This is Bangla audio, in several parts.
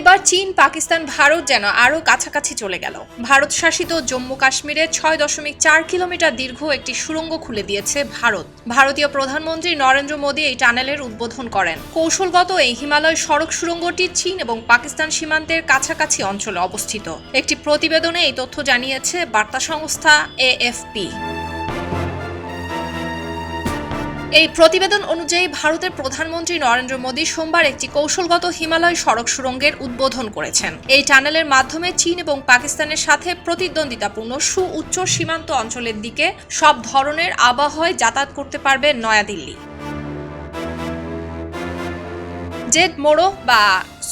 এবার চীন, পাকিস্তান, ভারত যেন আরও কাছাকাছি চলে গেল। ভারত শাসিত জম্মু কাশ্মীরে ছয় দশমিক চার কিলোমিটার দীর্ঘ একটি সুড়ঙ্গ খুলে দিয়েছে ভারত। ভারতীয় প্রধানমন্ত্রী নরেন্দ্র মোদী এই টানেলের উদ্বোধন করেন। কৌশলগত এই হিমালয় সড়ক সুড়ঙ্গটি চীন এবং পাকিস্তান সীমান্তের কাছাকাছি অঞ্চলে অবস্থিত। একটি প্রতিবেদনে এই তথ্য জানিয়েছে বার্তা সংস্থা এএফপি। এই প্রতিবেদন অনুযায়ী ভারতের প্রধানমন্ত্রী নরেন্দ্র মোদী সোমবার একটি কৌশলগত হিমালয় সড়ক সুড়ঙ্গের উদ্বোধন করেছেন। এই টানেলের মাধ্যমে চীন এবং পাকিস্তানের সাথে প্রতিদ্বন্দ্বিতাপূর্ণ সুউচ্চ সীমান্ত অঞ্চলের দিকে সব ধরনের আবহাওয়ায় যাতায়াত করতে পারবে নয়াদিল্লি। জেড মোড়ো বা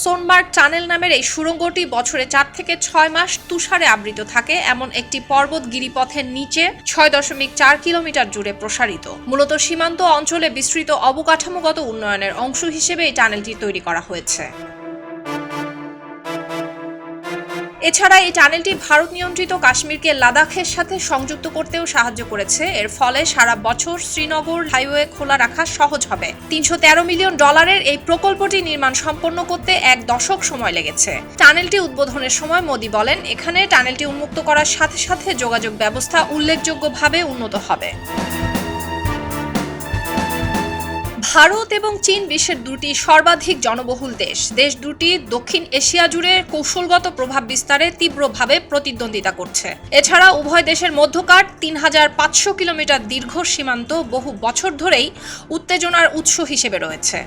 সোনমার্গ টানেল নামের এই সুড়ঙ্গটি বছরে চার থেকে ছয় মাস তুষারে আবৃত থাকে। এমন একটি পর্বত গিরিপথের নিচে ছয় দশমিক চার কিলোমিটার জুড়ে প্রসারিত। মূলত সীমান্ত অঞ্চলে বিস্তৃত অবকাঠামোগত উন্নয়নের অংশ হিসেবে এই টানেলটি তৈরি করা হয়েছে। এছাড়া এই টানেলটি ভারত নিয়ন্ত্রিত কাশ্মীরকে লাদাখের সাথে সংযুক্ত করতেও সাহায্য করেছে। এর ফলে সারা বছর শ্রীনগর হাইওয়ে খোলা রাখা সহজ হবে। তিনশো তেরো মিলিয়ন ডলারের এই প্রকল্পটি নির্মাণ সম্পন্ন করতে এক দশক সময় লেগেছে। টানেলটি উদ্বোধনের সময় মোদী বলেন, এখানে টানেলটি উন্মুক্ত করার সাথে সাথে যোগাযোগ ব্যবস্থা উল্লেখযোগ্যভাবে উন্নত হবে। ভারত এবং চীন বিশ্বের দুটি সর্বাধিক জনবহুল দেশ। দেশ দুটি দক্ষিণ এশিয়া জুড়ে কৌশলগত প্রভাব বিস্তারে তীব্রভাবে প্রতিদ্বন্দ্বিতা করছে। এছাড়া উভয় দেশের মধ্যকার তিন হাজার পাঁচশো কিলোমিটার দীর্ঘ সীমান্ত বহু বছর ধরেই উত্তেজনার উৎস হিসেবে রয়েছে।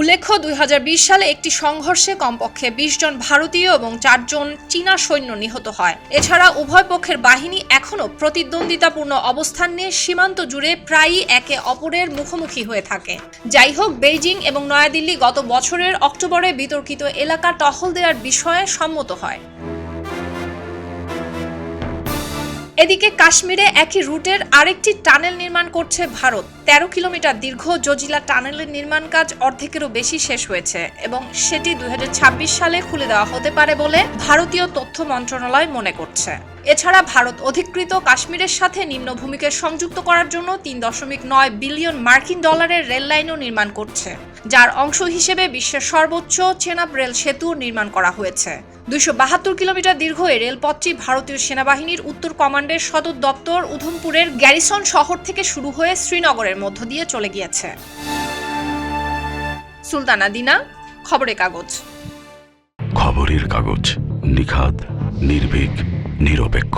উল্লেখ্য, দুই হাজার বিশ সালে একটি সংঘর্ষে কমপক্ষে বিশ জন ভারতীয় এবং চারজন চীনা সৈন্য নিহত হয়। এছাড়া উভয় পক্ষের বাহিনী এখনও প্রতিদ্বন্দ্বিতাপূর্ণ অবস্থান নিয়ে সীমান্ত জুড়ে প্রায়ই একে অপরের মুখোমুখি হয়ে থাকে। যাই হোক, বেইজিং এবং নয়াদিল্লি গত বছরের অক্টোবরে বিতর্কিত এলাকা টহল দেওয়ার বিষয়ে সম্মত হয়। এদিকে কাশ্মীরে একই রুটের আরেকটি টানেল নির্মাণ করছে ভারত। তেরো কিলোমিটার দীর্ঘ জজিলা টানেলের নির্মাণ কাজ অর্ধেকেরও বেশি শেষ হয়েছে এবং সেটি দুই হাজার ছাব্বিশ সালে খুলে দেওয়া হতে পারে বলে ভারতীয় তথ্য মন্ত্রণালয় মনে করছে। এছাড়া ভারত অধিকৃত কাশ্মীরের সাথে নিম্নভূমিকে সংযুক্ত করার জন্য তিন দশমিক নয় বিলিয়ন মার্কিন ডলারের রেল লাইনও নির্মাণ করছে, যার অংশ হিসেবে বিশ্বের সর্বোচ্চ চেনাব রেল সেতু নির্মাণ করা হয়েছে। দুইশো বাহাত্তর কিলোমিটার দীর্ঘ এই রেলপথটি ভারতীয় সেনাবাহিনীর উত্তর কমান্ডের সদর দপ্তর উধমপুরের গ্যারিসন শহর থেকে শুরু হয়ে শ্রীনগরের মধ্য দিয়ে চলে গিয়েছে। সুলতানা দিনা, খবরের কাগজ। খবরের কাগজ নিখাত নির্ভীক, নিরপেক্ষ।